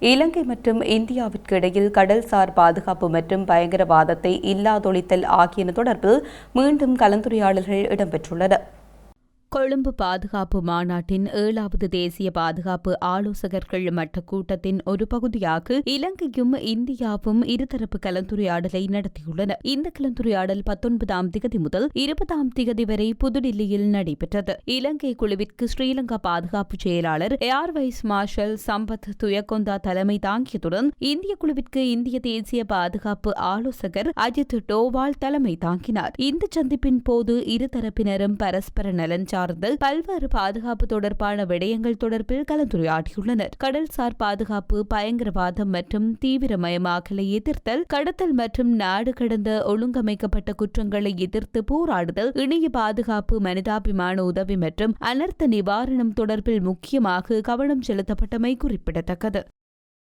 இலங்கை மற்றும் இந்தியாவிற்கு இடையில் கடல்சார் பாதுகாப்பு மற்றும் பயங்கரவாதத்தை இல்லாதொழித்தல் ஆகியன தொடர்பில் மீண்டும் கலந்துரையாடல்கள் இடம்பெற்றுள்ளன. கொழும்பு பாதுகாப்பு மாநாட்டின் ஏழாவது தேசிய பாதுகாப்பு ஆலோசகர்கள் மட்ட கூட்டத்தின் ஒரு பகுதியாக இலங்கையும் இந்தியாவும் இருதரப்பு கலந்துரையாடலை நடத்தியுள்ளன. இந்த கலந்துரையாடல் பத்தொன்பதாம் திகதி முதல் இருபதாம் திகதி வரை புதுடில்லியில் நடைபெற்றது. இலங்கை குழுவிற்கு ஸ்ரீலங்கா பாதுகாப்பு செயலாளர் air vice marshal Sampath Dhuyakontha தலைமை தாங்கியதுடன் இந்திய குழுவிற்கு இந்திய தேசிய பாதுகாப்பு ஆலோசகர் அஜித் டோவால் தலைமை தாங்கினார். இந்த சந்திப்பின் போது இருதரப்பினரும் பரஸ்பர நலன் சார்ந்த பல்வேறு பாதுகாப்பு தொடர்பான விடயங்கள் தொடர்பில் கலந்துரையாடியுள்ளனர். கடல்சார் பாதுகாப்பு பயங்கரவாதம் மற்றும் தீவிரமயமாக்கலை எதிர்த்தல் கடத்தல் மற்றும் நாடு கடந்த ஒழுங்கமைக்கப்பட்ட குற்றங்களை எதிர்த்து போராடுதல் இணைய பாதுகாப்பு மனிதாபிமான உதவி மற்றும் அனர்த்த நிவாரணம் தொடர்பில் முக்கியமாக கவனம் செலுத்தப்பட்டமை குறிப்பிடத்தக்கது.